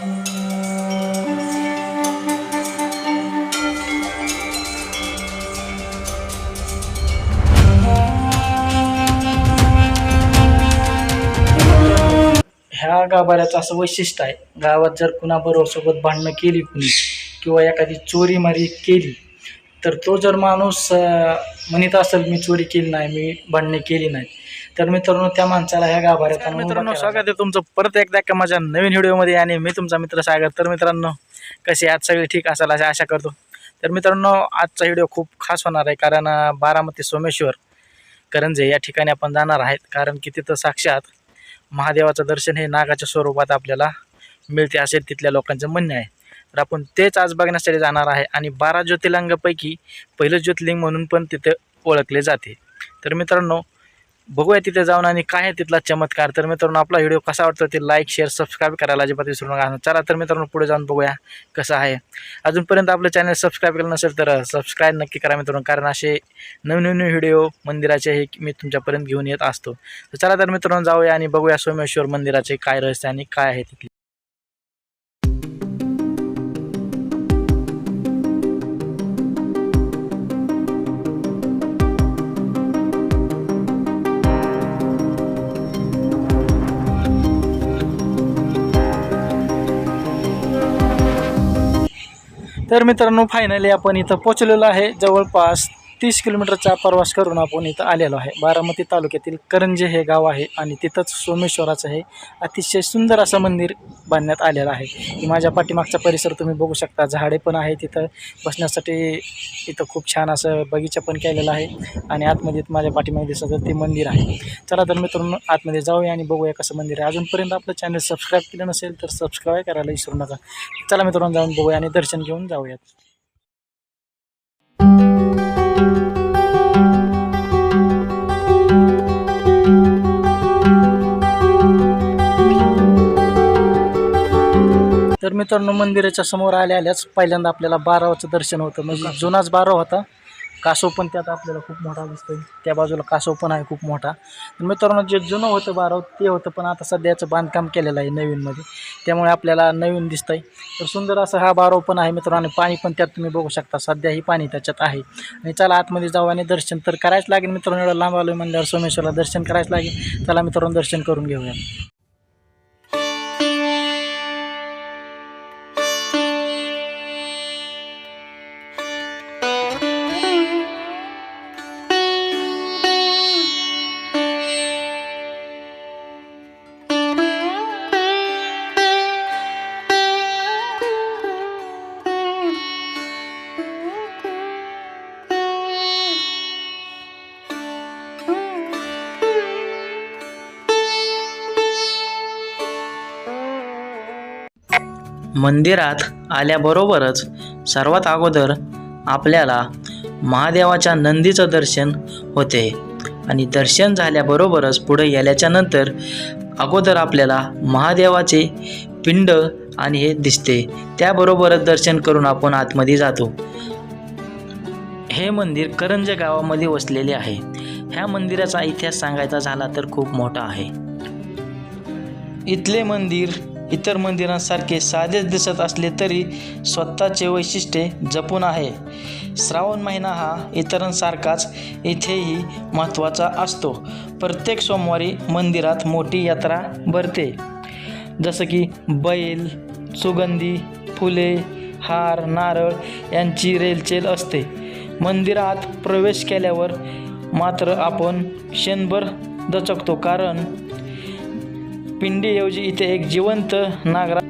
ह्या गाभाऱ्याचं असं वैशिष्ट्य आहे गावात जर कुणाबरोबर सोबत भांडणं केली कुणी किंवा एखादी चोरी मारी केली तर तो जर माणूस म्हणत असेल मी चोरी केली नाही मी भांडणे केली नाही तर मित्रांनो त्या माणसाला ह्या गाभाऱ्यात आणून उभा मित्रांनो केला स्वागत आहे तुमचं परत एकदा एका माझ्या नवीन व्हिडिओमध्ये आणि मी तुमचा मित्र सागर तर मित्रांनो कसे आज सगळे ठीक असाल अशी आशा करतो. तर मित्रांनो आजचा व्हिडिओ खूप खास होणार आहे कारण अं, बारामती सोमेश्वर करंजे या ठिकाणी आपण जाणार आहेत. कारण की तिथं साक्षात महादेवाचं दर्शन हे नागाच्या स्वरूपात आपल्याला मिळते असे तिथल्या लोकांचं म्हणणं आहे. तर आपण तेच आज बघण्यासाठी जाणार आहे आणि बारा ज्योतिर्लिंगापैकी पहिलं ज्योतिर्लिंग म्हणून पण तिथं ओळखले जाते. तर मित्रांनो बघूया तिथे जाऊन आणि काय आहे तिथला चमत्कार. तर मित्रांनो आपला व्हिडिओ कसा वाटतो ते लाईक शेअर सबस्क्राईब करायला अजिबात विसरू नका. चला तर मित्रांनो पुढे जाऊन बघूया कसं आहे. अजूनपर्यंत आपलं चॅनल सबस्क्राईब केलं नसेल तर सबस्क्राईब नक्की करा मित्रांनो कारण असे नवीन नवीन व्हिडिओ मंदिराचे हे मी तुमच्यापर्यंत घेऊन येत असतो. तर चला तर मित्रांनो जाऊया आणि बघूया सोमेश्वर मंदिराचे काय रहस्य आणि काय आहे तिथले. तर मित्रांनो फायनली आपण इथं पोचलेलो आहे. जवळपास तीस किलोमीटरचा प्रवास करून आपण इथं आलेलो आहे. बारामती तालुक्यातील करंजे हे गाव आहे आणि तिथंच सोमेश्वराचं हे अतिशय सुंदर असं मंदिर बांधण्यात आलेलं आहे. माझ्या पाठीमागचा परिसर तुम्ही बघू शकता. झाडे पण आहे तिथं. बसण्यासाठी इथं खूप छान असं बगीचा पण केलेला आहे आणि आतमध्ये माझ्या पाठीमागे दिसतं ते मंदिर आहे. चला तर मित्रांनो आतमध्ये जाऊया आणि बघूया कसं मंदिर आहे. अजूनपर्यंत आपलं चॅनल सबस्क्राईब केलं नसेल तर सबस्क्राईब करायला विसरू नका. चला मित्रांनो जाऊन बघूया आणि दर्शन घेऊन जाऊयात. तर मित्रांनो मंदिराच्या समोर आल्या आल्याच पहिल्यांदा आपल्याला बारावाचं दर्शन होतं. म्हणजे जुनाच बाराव होता. कासव पण त्यात आपल्याला खूप मोठा दिसतोय. त्या बाजूला कासव पण आहे खूप मोठा. तर मित्रांनो जे जुनं होतं बाराव ते होतं पण आता सध्याचं बांधकाम केलेलं आहे नवीनमध्ये. त्यामुळे आपल्याला नवीन दिसतंय. तर सुंदर असं हा बाराव पण आहे मित्रांनो आणि पाणी पण त्यात तुम्ही बघू शकता. सध्याही पाणी त्याच्यात आहे. आणि चला आतमध्ये जाऊ आणि दर्शन तर करायच लागेल मित्रांनो. एवढं लांब आलो म्हणल्यावर सोमेश्वरला दर्शन करायच लागेल. चला मित्रांनो दर्शन करून घेऊया. मंदिरात आल्याबरोबरच सर्वात अगोदर आपल्याला महादेवाच्या नंदीचं दर्शन होते. आणि दर्शन झाल्याबरोबरच पुढे गेल्याच्यानंतर अगोदर आपल्याला महादेवाचे पिंड आणि हे दिसते. त्याबरोबरच दर्शन करून आपण आतमध्ये जातो. हे मंदिर करंज गावामध्ये वसलेले आहे. ह्या मंदिराचा इतिहास सांगायचा झाला तर खूप मोठा आहे. इथले मंदिर इतर मंदिरांसारखे साधेच दिसत असले तरी स्वतःचे वैशिष्ट्ये जपून आहे. श्रावण महिना हा इतरांसारखाच इथेही महत्त्वाचा असतो. प्रत्येक सोमवारी मंदिरात मोठी यात्रा भरते. जसं की बैल सुगंधी फुले हार नारळ यांची रेलचेल असते. मंदिरात प्रवेश केल्यावर मात्र आपण क्षणभर दचकतो कारण पिंडीऐवजी इथे एक जिवंत नागरा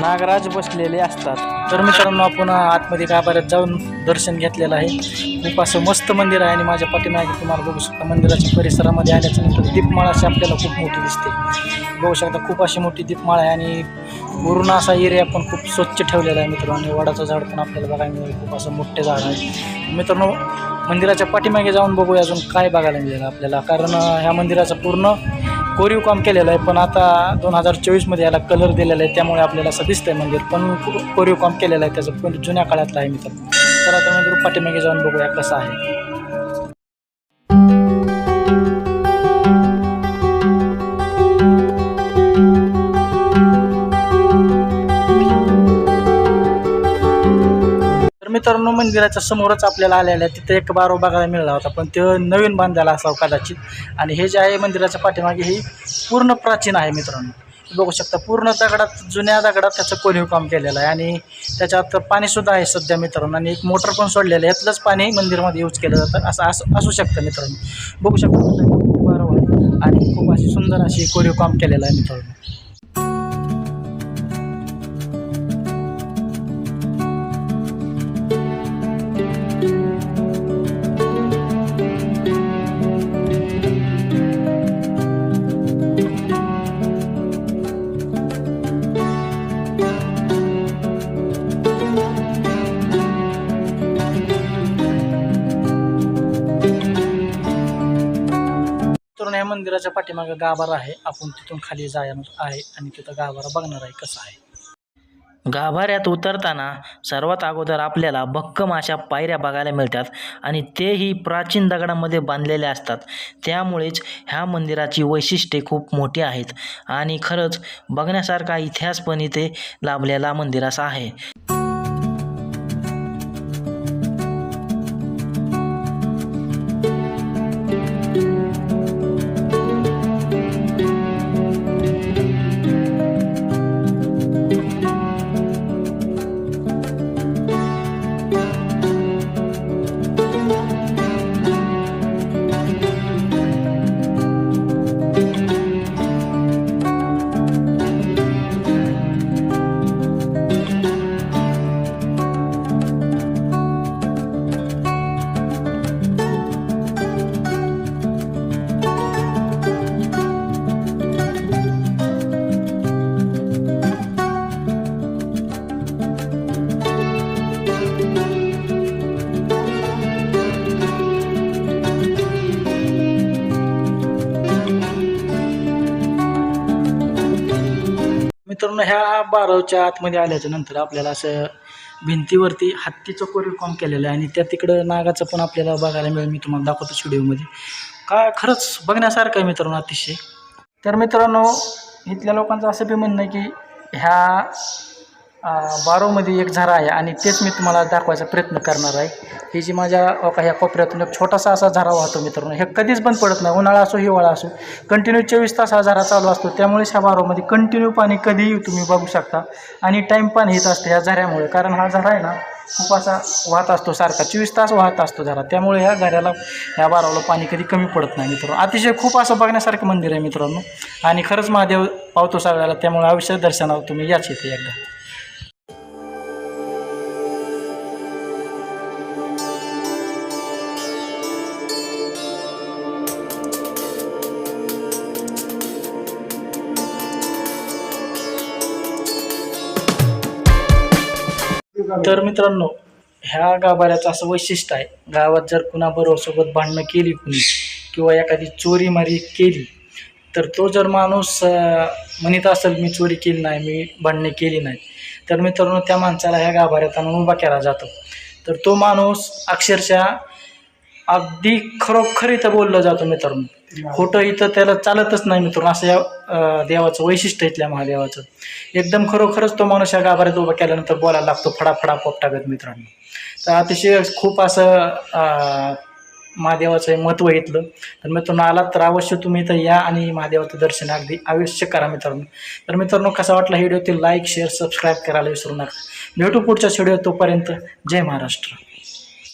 नागराज बसलेले असतात. तर मित्रांनो आपण आतमध्ये गाभाऱ्यात जाऊन दर्शन घेतलेलं आहे. खूप असं मस्त मंदिर आहे आणि माझ्या पाठीमागे तुम्हाला बघू शकता मंदिराच्या परिसरामध्ये आल्याच्यानंतर दीपमाळा अशी आपल्याला खूप मोठी दिसते. बघू शकता खूप अशी मोठी दीपमाळ आहे आणि पूर्ण असा एरिया पण खूप स्वच्छ ठेवलेला आहे मित्रांनो. आणि वडाचं झाड पण आपल्याला बघायला मिळेल. खूप असं मोठे झाड आहे. मित्रांनो मंदिराच्या पाठीमागे जाऊन बघूया अजून काय बघायला मिळेल आपल्याला. कारण ह्या मंदिराचं पूर्ण कोरीव काम केलेलं आहे पण आता दोन हजार चोवीसमध्ये याला कलर दिलेला आहे त्यामुळे आपल्याला असं दिसतंय मंदिर पण कोरीव काम केलेलं आहे त्याचं पण जुन्या काळातलं आहे मित्र. तर आता म्हणजे मंदिर पाठीमागे जाऊन बघूया कसं आहे. मित्रांनो मंदिराच्या समोरच आपल्याला आलेलं आहे तिथे एक बारो बघायला मिळाला होता पण तो नवीन बांधायला असावं कदाचित. आणि हे जे आहे मंदिराच्या पाठीमागे ही पूर्ण प्राचीन आहे मित्रांनो. बघू शकता पूर्ण दगडात जुन्या दगडात त्याचं कोरीव काम केलेलं आहे. आणि त्याच्यात पाणीसुद्धा आहे सध्या मित्रांनो. आणि एक मोटर पण सोडलेलं आहे. यातलंच पाणी मंदिरमध्ये यूज केलं जातं. असं असं असू शकतं मित्रांनो. बघू शकता बारो आहे. आणि खूप अशी सुंदर अशी कोरीव काम केलेलं आहे मित्रांनो. मंदिराच्या पाठीमागं गाभारा आहे. आपण तिथून खाली जाणार आहे आणि तिथं गाभारा बघणार आहे कसा आहे. गाभाऱ्यात उतरताना सर्वात अगोदर आपल्याला भक्कम अशा पायऱ्या बघायला मिळतात आणि तेही प्राचीन दगडामध्ये बांधलेल्या असतात. त्यामुळेच ह्या मंदिराची वैशिष्ट्ये खूप मोठी आहेत. आणि खरंच बघण्यासारखा इतिहास पण इथे लाभलेला मंदिराचा आहे. मित्रांनो ह्या बारावच्या आतमध्ये आल्याच्यानंतर आपल्याला असं भिंतीवरती हत्तीचं कोरीव काम केलेलं आहे आणि त्या तिकडं नागाचं पण आपल्याला बघायला मिळेल. मी तुम्हाला दाखवतो व्हिडिओमध्ये. का खरंच बघण्यासारखं आहे मित्रांनो अतिशय. तर मित्रांनो इथल्या लोकांचं असं बी म्हणणं आहे की ह्या बारोमध्ये एक झरा आहे आणि तेच मी तुम्हाला दाखवायचा प्रयत्न करणार आहे. ही जी माझ्या का ह्या कोपऱ्यातून एक छोटासा असा झरा वाहतो मित्रांनो. हे कधीच बंद पडत नाही. उन्हाळा असो हिवाळा असो कंटिन्यू चोवीस तास हा झरा चालू असतो. त्यामुळेच ह्या बारोमध्ये कंटिन्यू पाणी कधीही तुम्ही बघू शकता आणि टाईम पण येत असतं ह्या झऱ्यामुळे कारण हा झरा आहे ना खूप असा वाहत असतो सारखा. चोवीस तास वाहत असतो झरा त्यामुळे ह्या झऱ्याला ह्या बारावला पाणी कधी कमी पडत नाही मित्रांनो. अतिशय खूप असं बघण्यासारखं मंदिर आहे मित्रांनो. आणि खरंच महादेव पावतो सगळ्याला. त्यामुळे आयुष्य दर्शनावर तुम्ही याच येते एकदा. तर मित्रांनो ह्या गाभाऱ्याचं असं वैशिष्ट्य आहे. गावात जर कुणाबरोबरसोबत भांडणं केली कुणी किंवा एखादी चोरी मारी केली तर तो जर माणूस म्हणत असेल मी चोरी केली नाही मी भांडणे केली नाही. तर मित्रांनो त्या माणसाला ह्या गाभाऱ्यात आणून उभा केला जातो. तर तो माणूस अक्षरशः अगदी खरोखर इथं बोललं जातं मित्रांनो. खोटं इथं त्याला चालतच नाही मित्रांनो. असं या देवाचं वैशिष्ट्य इथल्या महादेवाचं. एकदम खरोखरच तो माणूस या गाभाऱ्यात उभा केल्यानंतर बोलायला लागतो फडाफडा पोपटागत मित्रांनो. तर अतिशय खूप असं महादेवाचं हे महत्त्व घेतलं तर मित्रांनो आलात तर अवश्य तुम्ही इथं या आणि महादेवाचं दर्शन अगदी अवश्य करा मित्रांनो. तर मित्रांनो कसा वाटला व्हिडिओ? ते लाईक शेअर सबस्क्राईब करायला विसरू नका. भेटू पुढच्या व्हिडिओ तोपर्यंत जय महाराष्ट्र.